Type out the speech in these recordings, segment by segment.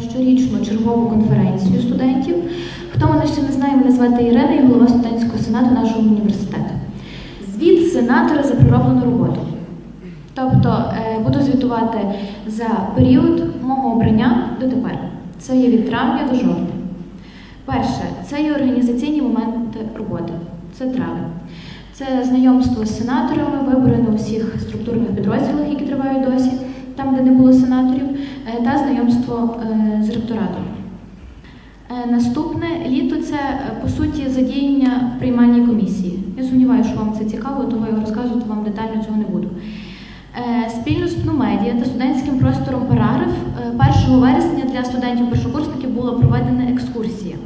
щорічну чергову конференцію студентів. Хто мене ще не знає, мене звати Ірина, я голова студентського сенату нашого університету. Звіт сенатора за пророблену роботу. Тобто е, буду звітувати за період мого обрання до тепер. Це є від травня до жовтня. Перше, це є організаційні моменти роботи. Це травень. Це знайомство з сенаторами, вибори на усіх структурних підрозділах, які тривають досі, там, де не було сенаторів, е, та знайомство е, з ректоратом. Е, Наступне літо це по суті задіяння в приймальній комісії. Я сумніваюся, що вам це цікаво, тому я розказувати вам детально цього не буду. Спільно з ПНУМедіа та студентським простором Параграф е, 1 вересня для студентів-першокурсників була проведена екскурсія.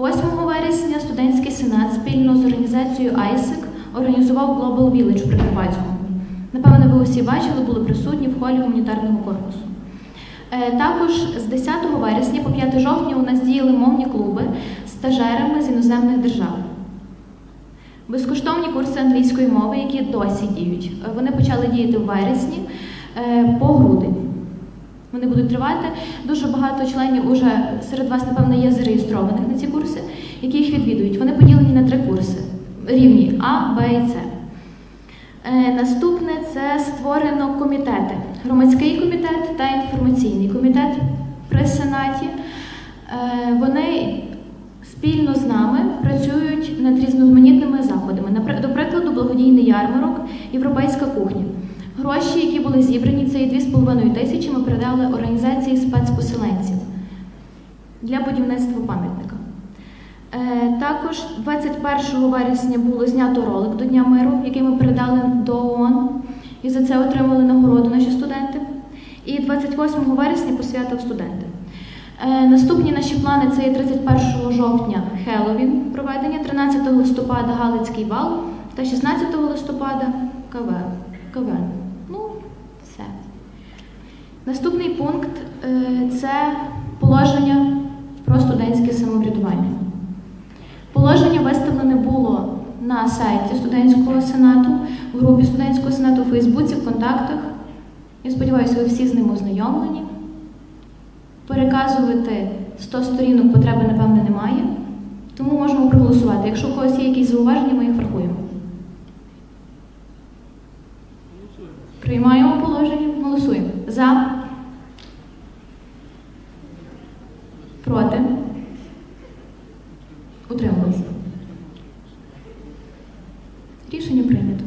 8 вересня студентський сенат спільно з організацією ISEC організував Global Village в Прикарпатському. Напевно, ви усі бачили, були присутні в холі гуманітарного корпусу. Е, Також з 10 вересня по 5 жовтня у нас діяли мовні клуби з стажерами з іноземних держав. Безкоштовні курси англійської мови, які досі діють. Е, Вони почали діяти в вересні е, по грудень. Вони будуть тривати. Дуже багато членів уже серед вас, напевно, є зареєстрованих на ці курси, які їх відвідують. Вони поділені на три курси рівні А, Б і С. Е, Наступне це створено комітети: громадський комітет та інформаційний комітет при Сенаті. Е, Вони спільно з нами працюють над різноманітними заходами. До прикладу, благодійний ярмарок, європейська кухня. Гроші, які були зібрані, це є 2,5 тисячі, ми передали організації спецпоселенців для будівництва пам'ятника. Е, Також 21 вересня було знято ролик до Дня миру, який ми передали до ООН, і за це отримали нагороду наші студенти. І 28 вересня посвятив студенти. Е, Наступні наші плани це є 31 жовтня Хеллоуін проведення, 13 листопада Галицький бал та 16 листопада КВ. Ну, все. Наступний пункт е, це положення про студентське самоврядування. Положення виставлене було на сайті студентського сенату, в групі студентського сенату у Фейсбуці, в контактах. Я сподіваюся, ви всі з ним ознайомлені. Переказувати 100 сторінок потреби, напевне, немає. Тому можемо проголосувати. Якщо у когось є якісь зауваження, ми їх врахуємо. Приймаємо положення, голосуємо. За. Проти. Утримались. Рішення прийнято.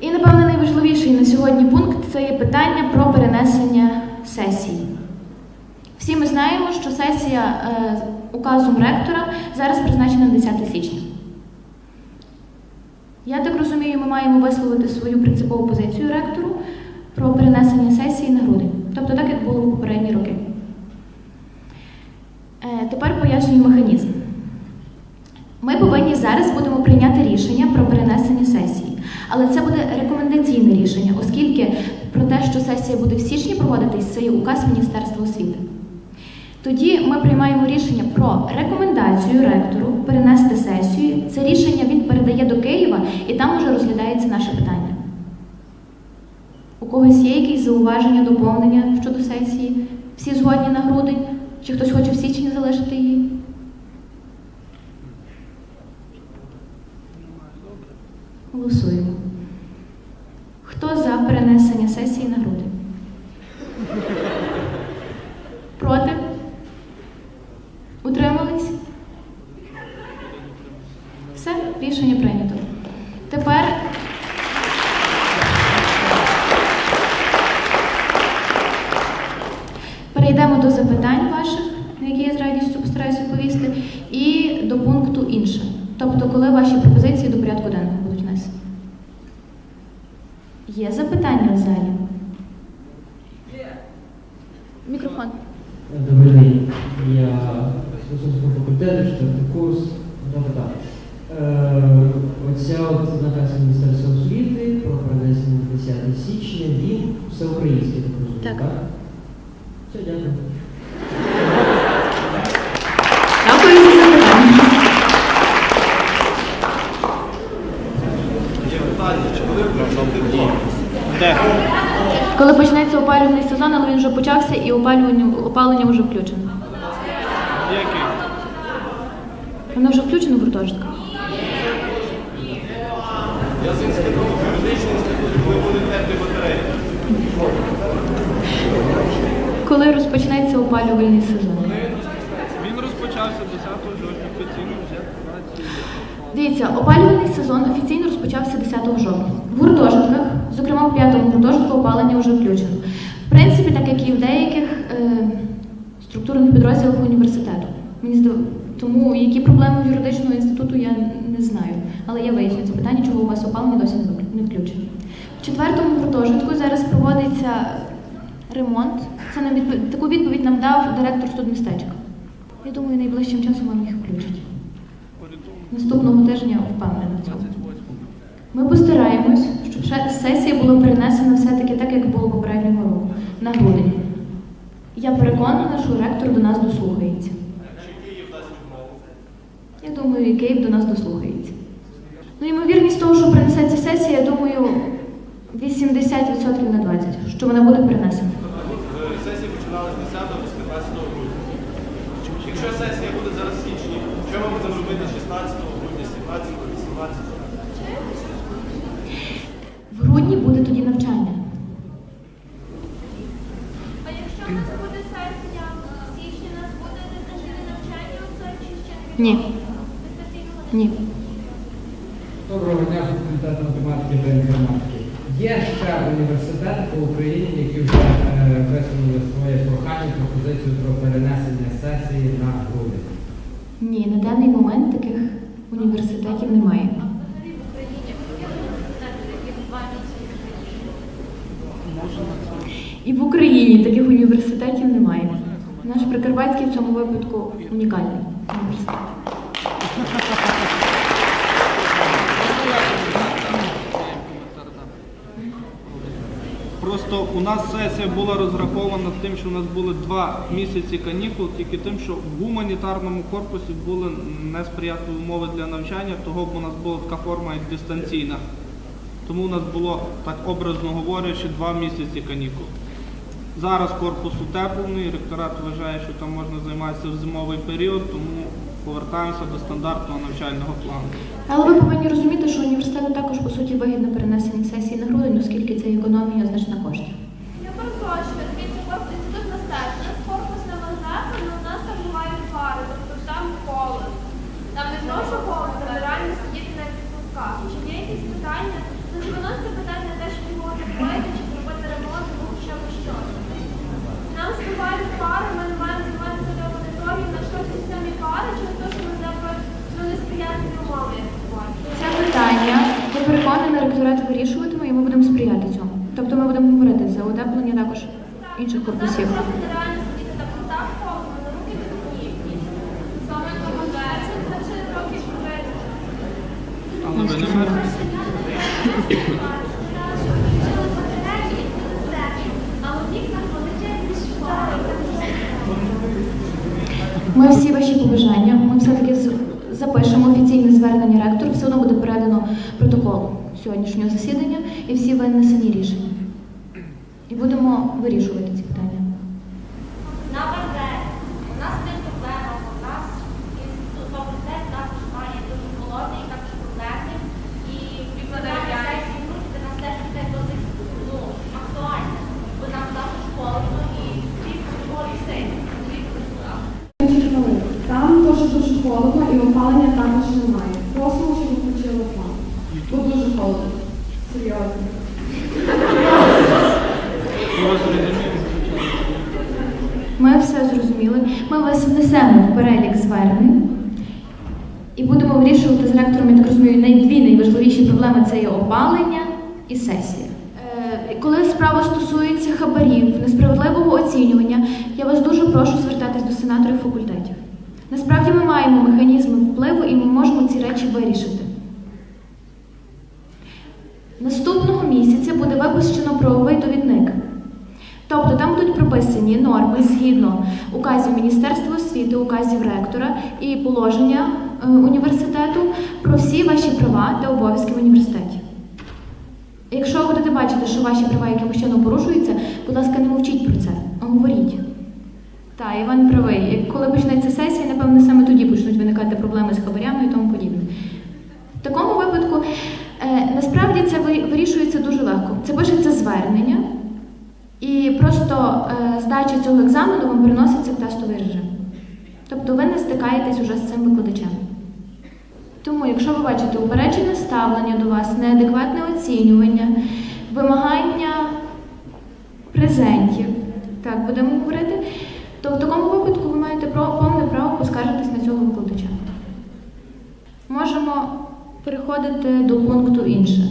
І, напевне, найважливіший на сьогодні пункт це є питання про перенесення сесії. Всі ми знаємо, що сесія е, указом ректора зараз призначена на 10 січня. Я так розумію, ми маємо висловити свою принципову позицію ректору про перенесення сесії на грудень. Тобто так, як було в попередні роки. Е, Тепер пояснюю механізм. Ми повинні зараз будемо прийняти рішення про перенесення сесії. Але це буде рекомендаційне рішення, оскільки про те, що сесія буде в січні проводитись, це є указ Міністерства освіти. Тоді ми приймаємо рішення про рекомендацію ректору перенести сесію. Це рішення він передає до Києва і там уже розглядається наше питання. У когось є якісь зауваження, доповнення щодо сесії? Всі згодні на грудень? Чи хтось хоче в січні залишити її? Голосуємо. Хто за перенесення сесії на грудень? Проти? Утримались? Все, рішення прийнято. Тепер перейдемо до запитань ваших, на які я з радістю постараюся відповісти, і до пункту інше. Тобто, коли ваші пропозиції до порядку денного будуть внесені. Є запитання в залі? Коли почнеться опалювальний сезон, але він вже почався і опалювання, опалення вже включено. Воно вже включено в гуртожитках. Коли розпочнеться опалювальний сезон? Він розпочався 10 жовтня, офіційно вже. Дивіться, опалювальний сезон офіційно розпочався 10 жовтня. В гуртожитках, зокрема в п'ятому гуртожитку, опалення вже включено. В принципі, так як і в деяких е, структурних підрозділах університету. Мені здав... Тому які проблеми в юридичного інституту я не знаю. Але я виясню це питання, чого у вас опалення досі не включено. В четвертому гуртожитку зараз проводиться ремонт. Це нам відпо- таку відповідь нам дав директор студмістечка. Я думаю, найближчим часом вам їх включать. Наступного тижня впевнена в цьому. 28. Ми постараємось, щоб сесія була перенесена все-таки так, як було попереднього року, на грудень. Я переконана, що ректор до нас дослухається. Я думаю, і Київ до нас дослухається. Ну, ймовірність того, що принесеться сесія, я думаю, 80% на 20%, що вона буде перенесена. Сесія починалась 10 до 15 грудня. Якщо сесія буде зараз в січні, що ми будемо робити 16 В буде тоді навчання. А якщо в нас буде сесія в січні, нас буде дистанційне навчання, оце чи ще не Ні. дистанційного Ні. Доброго дня, факультет математики та інформатики. Є ще університети по Україні, які вже е, висунули своє прохання, пропозицію про перенесення сесії на грудень. Ні, на даний момент таких університетів немає. взагалі в Україні є університети, які в два місяці. Може на це. І в Україні таких університетів немає. Наш Прикарпатський в цьому випадку унікальний університет. Просто у нас сесія була розрахована тим, що у нас були два місяці канікул, тільки тим, що в гуманітарному корпусі були несприятливі умови для навчання, того б у нас була така форма як дистанційна. Тому у нас було, так образно говорячи, два місяці канікул. Зараз корпус утеплений, ректорат вважає, що там можна займатися в зимовий період, тому повертаємося до стандартного навчального плану. Але ви повинні розуміти, що університету також по суті вигідно перенесення сесії на грудень, оскільки це економія значна коштів. Я перепрошую, дивіться, корпус інститут мистецтв. У нас корпусна вокзал, але у нас там бувають пари, тобто там холод. Там не просто холод, там реально сидіти на відпусках. Чи є якісь питання? Ну, не виносите питання на те, що його робити, чи зробити ремонт, або хоча б щось. Нам збивають пари, ми не маємо займатися до аудиторії, на що ці самі пари, через те, що ми тебе ну, несприятливі умови, як бувають. Це питання, я переконана, ректорат вирішуватиме, і ми будемо сприяти цьому. Тобто ми будемо говорити за утеплення також інших корпусів. Зараз просто нереально сидіти на контакт холодно, на руки відповідні. Саме тому вересень це вже трохи швидше. Але ви не мерзнете. А у вікнах величезні шпари. Ми всі ваші побажання, ми все-таки запишемо офіційне звернення ректору, все одно буде передано протокол сьогоднішнього засідання і всі винесені рішення. Будемо вирішувати ці питання. На. У нас не проблема, у нас інститут факультет також має дуже холодний, також проблемний. І відкладання сесії групи нас теж буде досить ну, актуально. Бо нам також холодно і. Вік туди. Там теж дуже холодно і опалення також немає. Просимо, щоб включили план. Бо дуже холодно. Серйозно. Ми вас розуміємо. Ми все зрозуміли. Ми вас внесемо в перелік звернень і будемо вирішувати з ректором, я так розумію, най- дві найважливіші проблеми це є опалення і сесія. Е, Коли справа стосується хабарів, несправедливого оцінювання, я вас дуже прошу звертатись до сенаторів факультетів. Насправді ми маємо механізми впливу і ми можемо ці речі вирішити. Наступного місяця буде випущено правовий довідник. Тобто там будуть прописані норми згідно указів Міністерства освіти, указів ректора і положення е, університету про всі ваші права та обов'язки в університеті. Якщо ви будете бачити, що ваші права якимось чином порушуються, будь ласка, не мовчіть про це, а говоріть. Так, Іван правий. Коли почнеться сесія, напевно, саме тоді почнуть виникати проблеми з хабарями і тому подібне. В такому випадку е, насправді це вирішується дуже легко. Це пишеться звернення, і просто е, здача цього екзамену вам приноситься в тестовий режим. Тобто ви не стикаєтесь уже з цим викладачем. Тому, якщо ви бачите упереджене ставлення до вас, неадекватне оцінювання, вимагання презентів, так будемо говорити, то в такому випадку ви маєте повне право поскаржитись на цього викладача. Можемо переходити до пункту інше.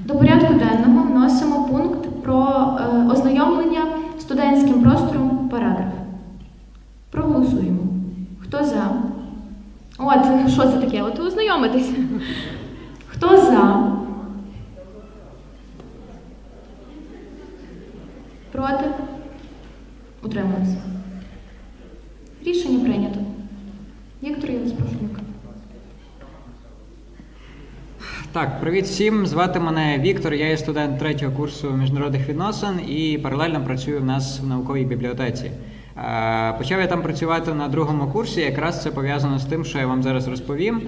До порядку денного вносимо пункт про е, ознайомлення студентським простором параграф. Проголосуємо. Хто за? От, що це таке? От ознайомитись. Хто за? Проти? Утрималися. Рішення прийнято. Віктор, я вас прошу. мікрофон. Так, привіт всім. Звати мене Віктор. Я є студент третього курсу міжнародних відносин і паралельно працюю в нас в науковій бібліотеці. Е, Почав я там працювати на другому курсі. Якраз це пов'язано з тим, що я вам зараз розповім.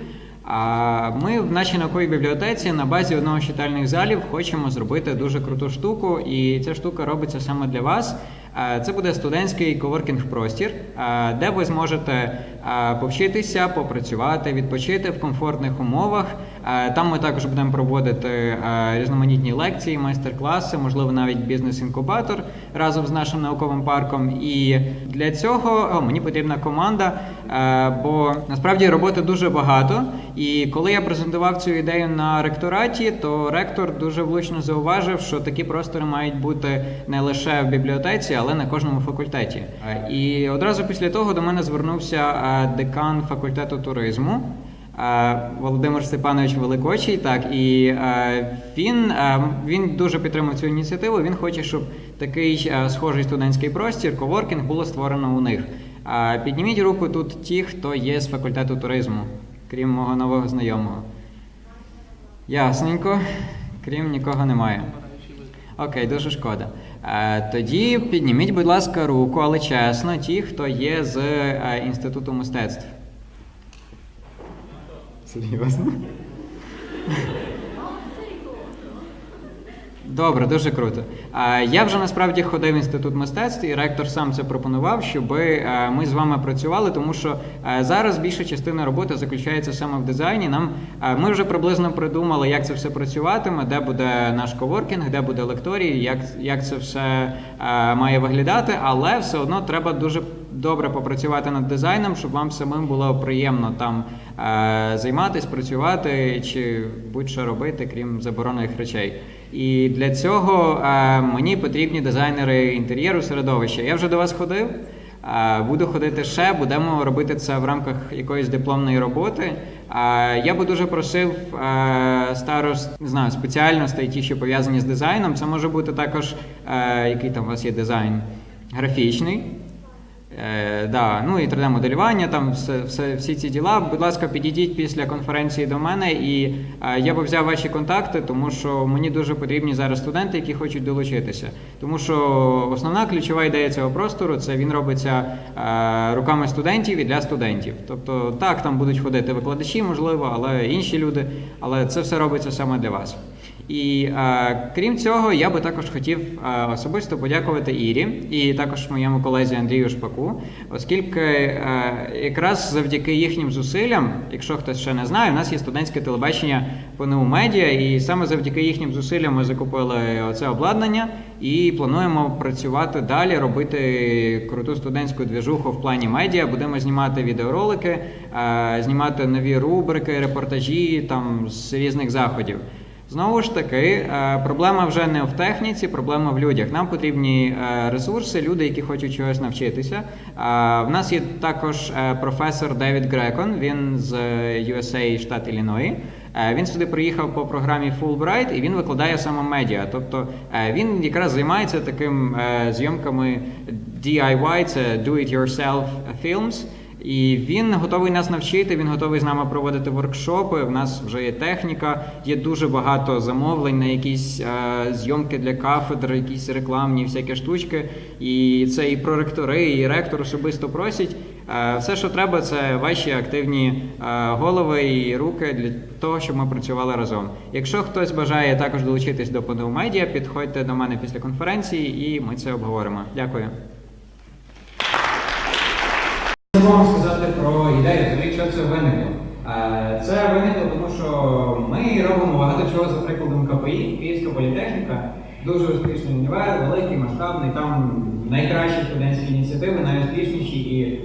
Ми в нашій науковій бібліотеці на базі одного з читальних залів хочемо зробити дуже круту штуку, і ця штука робиться саме для вас. Е, Це буде студентський коворкінг простір, е, де ви зможете повчитися, попрацювати, відпочити в комфортних умовах. Е, Там ми також будемо проводити е, різноманітні лекції, майстер-класи, можливо, навіть бізнес-інкубатор разом з нашим науковим парком. І для цього о, мені потрібна команда, е, бо насправді роботи дуже багато. І коли я презентував цю ідею на ректораті, то ректор дуже влучно зауважив, що такі простори мають бути не лише в бібліотеці, але на кожному факультеті. І одразу після того до мене звернувся декан факультету туризму. Володимир Степанович Великочий, так і він, він дуже підтримав цю ініціативу. Він хоче, щоб такий схожий студентський простір, коворкінг було створено у них. Підніміть руку тут ті, хто є з факультету туризму, крім мого нового знайомого. Ясненько, крім нікого немає. Окей, дуже шкода. Тоді підніміть, будь ласка, руку, але чесно, ті, хто є з інституту мистецтв. Серйозно? Добре, дуже круто. Я вже насправді ходив в інститут мистецтв, і ректор сам це пропонував, щоб е, ми з вами працювали, тому що е, зараз більша частина роботи заключається саме в дизайні. Нам е, ми вже приблизно придумали, як це все працюватиме, де буде наш коворкінг, де буде лекторій, як, як це все має виглядати, але все одно треба дуже добре попрацювати над дизайном, щоб вам самим було приємно там е, займатися, працювати чи будь-що робити, крім заборонених речей. І для цього е, мені потрібні дизайнери інтер'єру середовища. Я вже до вас ходив. е, Буду ходити ще, будемо робити це в рамках якоїсь дипломної роботи. Е, Я би дуже просив е, старост, не знаю, спеціальностей, ті, що пов'язані з дизайном. Це може бути також, який там у вас є дизайн графічний. Е, да, ну і 3D-моделювання, там все, все, всі ці діла. Будь ласка, підійдіть після конференції до мене, і е, я би взяв ваші контакти, тому що мені дуже потрібні зараз студенти, які хочуть долучитися. Тому що основна ключова ідея цього простору це він робиться е, руками студентів і для студентів. Тобто, так, там будуть ходити викладачі, можливо, але інші люди, але це все робиться саме для вас. І е, крім цього, я би також хотів е, особисто подякувати Ірі і також моєму колезі Андрію Шпаку, оскільки е, якраз завдяки їхнім зусиллям, якщо хтось ще не знає, у нас є студентське телебачення ПНУ Медіа, і саме завдяки їхнім зусиллям ми закупили оце обладнання і плануємо працювати далі, робити круту студентську двіжуху в плані медіа. Будемо знімати відеоролики, е, знімати нові рубрики, репортажі там з різних заходів. Знову ж таки, е, проблема вже не в техніці, проблема в людях. Нам потрібні е, ресурси, люди, які хочуть чогось навчитися. Е, В нас є також професор Девід Грекон, він з USA, штат Ілліної. Е, Він сюди приїхав по програмі Fulbright і він викладає саме медіа. Тобто він якраз займається таким зйомками DIY, це Do It Yourself Films. І він готовий нас навчити, він готовий з нами проводити воркшопи. В нас вже є техніка, є дуже багато замовлень на якісь е, зйомки для кафедр, якісь рекламні всякі штучки. І це і проректори, і ректор особисто просять. Е, Все, що треба, це ваші активні е, голови і руки для того, щоб ми працювали разом. Якщо хтось бажає також долучитись до Медіа, підходьте до мене після конференції, і ми це обговоримо. Дякую. Хочу вам сказати про ідею, взагалі, що це виникло. Е, Це виникло, тому що ми робимо багато чого за прикладом КПІ, Київська політехніка, дуже успішний універ, великий, масштабний, там найкращі студентські ініціативи, найуспішніші. І е,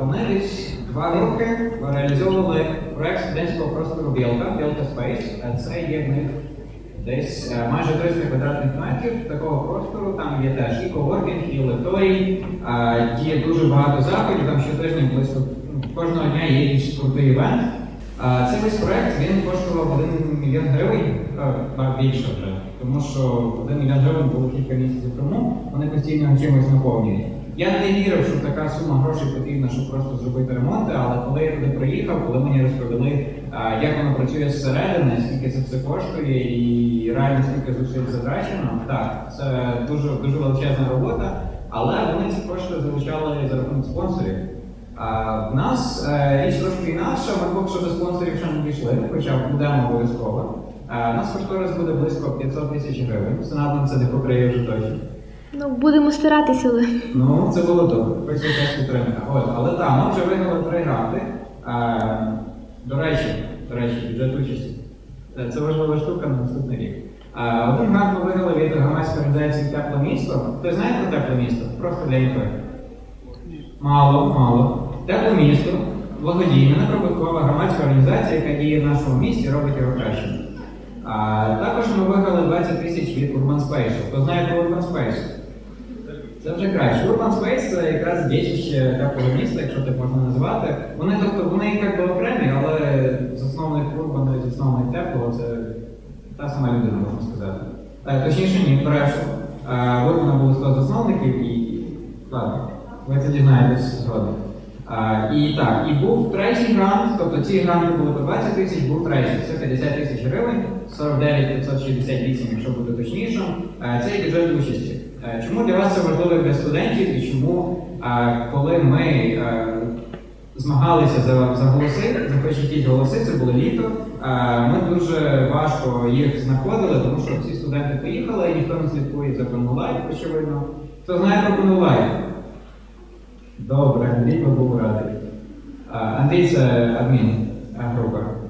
вони десь два роки реалізовували проект студентського простору Білка, Білка Space. Е, Це є в них Десь е, майже 300 квадратних метрів такого простору. Там є теж і коворкінг, і лекторій, е, є дуже багато заходів. Там щотижня близько ну, кожного дня є якийсь крутий івент. Е, Цей весь проект він коштував 1 мільйон гривень, а більше вже, тому що 1 мільйон гривень було кілька місяців тому. Вони постійно чимось наповнюють. Я не вірив, що така сума грошей потрібна, щоб просто зробити ремонти, але коли я туди приїхав, коли мені розповіли, як воно працює зсередини, скільки це все коштує і реально скільки зусиль затрачено, так, це дуже, дуже величезна робота, але вони ці кошти залучали за рахунок спонсорів. А в нас е, річ трошки інакша, ми поки що до спонсорів ще не дійшли, хоча будемо обов'язково. Е, У нас кошторис буде близько 500 тисяч гривень. Сенат нам це не покриє вже точно. Ну, будемо старатися, але. Ну, це було добре, хоч підтримка. От, але так, ми вже виграли три гранти. Е, до речі, до речі, бюджет участі. Е, Це важлива штука на наступний рік. Е, один грант ми виграли від громадської організації Тепле місто. Хтось знає про тепле місто? Просто для інфи. Мало, мало. Тепле місто, благодійна, неприбуткова громадська організація, яка діє в нашому місті, робить його кращим. А, також ми виграли 20 тисяч від Urban Space. Хто знає про Urban Space? Це вже краще. Urban Space це якраз дітище теплого міста, якщо так можна назвати. Вони, тобто, вони як би окремі, але засновник Urban і засновник теплого це та сама людина, можна сказати. Так, точніше, ні. Е, В Урбана було 100 засновників і. Ладно, ви це дізнаєтесь згодом. І так, і був третій грант, тобто ці гранти були по 20 тисяч, був третій, це 50 тисяч гривень, 49 568, якщо бути точнішим. Е, Це є бюджет участі. Е, Чому для вас це важливо для студентів і чому, е, коли ми е, змагалися за, за голоси, за якісь голоси, це було літо, ми дуже важко їх знаходили, тому що всі студенти поїхали, і ніхто не слідкує за Бонлайф, очевидно. Хто знає про Бонлайф? Добре, Андрій би був радий. Андрій це адмін а, групи. А,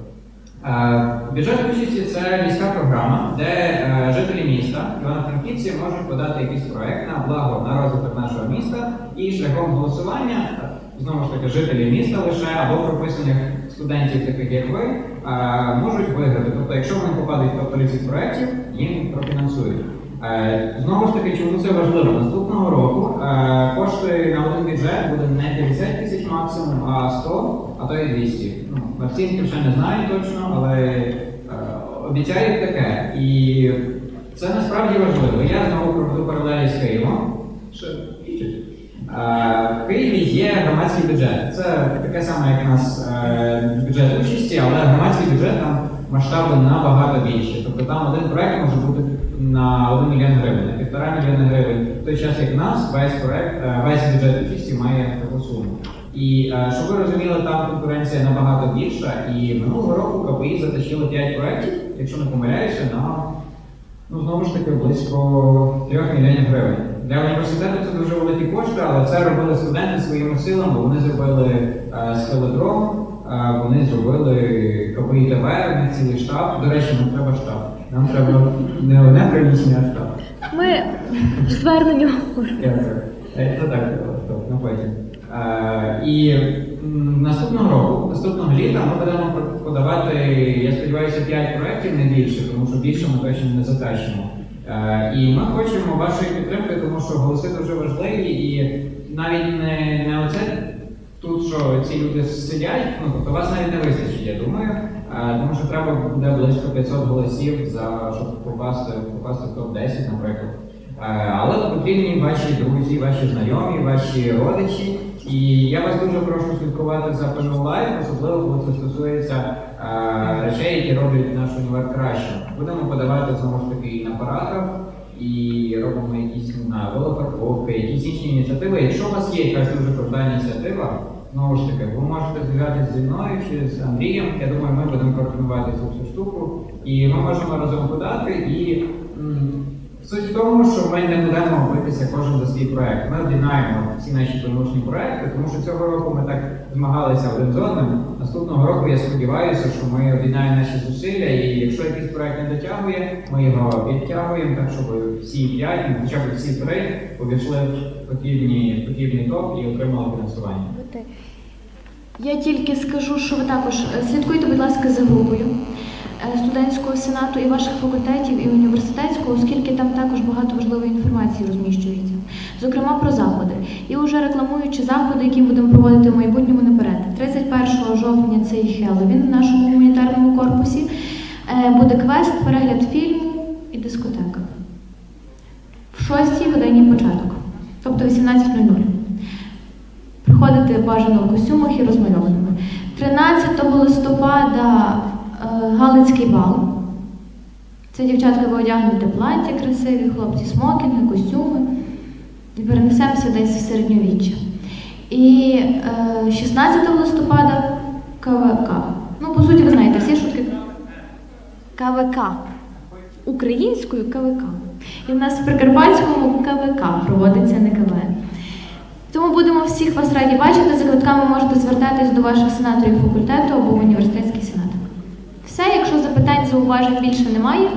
Бюджет участі це міська програма, де е, жителі міста, івано-франківці можуть подати якийсь проект на благо на розвиток нашого міста і шляхом голосування, знову ж таки, жителі міста лише або прописаних студентів, таких як ви, можуть виграти. Тобто, якщо вони попадуть в топ-30 проєктів, їм профінансують. Е, Знову ж таки, чому це важливо? Наступного року е, кошти на один бюджет буде не 50 тисяч максимум, а 100, а то і 200. Ну, всі ще не знаю точно, але е, обіцяють таке. І це насправді важливо. Я знову проведу паралелі з Києвом. В Києві є громадський бюджет. Це таке саме, як у нас бюджет участі, але громадський бюджет там масштаби набагато більше. Тобто там один проект може бути на 1 мільйон гривень, на півтора мільйона гривень. В той час, як нас, весь проект, е, весь бюджет участі має таку суму. І е, щоб ви розуміли, там конкуренція набагато більша. І минулого року КПІ затащили 5 проєктів, якщо не помиляюся, на ну знову ж таки близько 3 мільйонів гривень. Для університету це дуже великі кошти, але це робили студенти своїми силами. Вони зробили е, скеледром, вони зробили КПІ ТВ, цілий штаб. До речі, нам треба штаб. Нам треба не одне приміщення, а штаб. Ми в зверненню. Дякую. Е, Це так, на потім. Е, І наступного року, наступного літа, ми будемо подавати, я сподіваюся, 5 проєктів не більше, тому що більше ми точно не затащимо. Е, І ми хочемо вашої підтримки, тому що голоси дуже важливі, і навіть не, не оце тут, що ці люди сидять, ну тобто вас навіть не вистачить, я думаю. Тому що треба буде близько 500 голосів за щоб попасти, попасти в топ-10, наприклад. Е, Але потрібні ваші друзі, ваші знайомі, ваші родичі. І я вас дуже прошу слідкувати за ПНУ особливо коли це стосується е, речей, які роблять наш універ краще. Будемо подавати знову ж таки і на параграф, і робимо якісь на велопарковки, якісь інші ініціативи. Якщо у вас є якась дуже крута ініціатива, знову ж таки, ви можете зв'язатися зі мною чи з Андрієм. Я думаю, ми будемо координувати цю всю штуку, і ми можемо разом подати і. м, Суть в тому, що ми не будемо битися кожен за свій проект. Ми об'єднаємо всі наші помічні проекти, тому що цього року ми так змагалися один з одним. Наступного року я сподіваюся, що ми об'єднаємо наші зусилля, і якщо якийсь проект не дотягує, ми його відтягуємо так, щоб всі п'ять, ну, хоча б всі три увійшли в потрібні, потрібний топ і отримали фінансування. Я тільки скажу, що ви також е, слідкуйте, будь ласка, за групою е, студентського сенату і ваших факультетів і університетського, оскільки там також багато важливої інформації розміщується, зокрема про заходи. І вже рекламуючи заходи, які будемо проводити в майбутньому наперед. 31 жовтня це і Хеллоуін в нашому гуманітарному корпусі. Е, Буде квест, перегляд фільму і дискотека. В 6 годині початок, тобто 18.00. Приходити бажано в костюмах і розмальованими. 13 листопада е, Галицький бал. Це дівчатка ви одягнете плаття красиві, хлопці смокінги, костюми. І перенесемося десь в середньовіччя. І е, 16 листопада КВК. Ну, по суті, ви знаєте, всі шутки. КВК. Українською КВК. І в нас в Прикарпатському КВК проводиться не КВН. Тому будемо всіх вас раді бачити. За квитками можете звертатись до ваших сенаторів факультету або в університетський сенат. Все, якщо запитань, зауважень більше немає.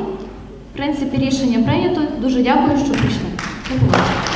В принципі, рішення прийнято. Дуже дякую, що прийшли. До побачення.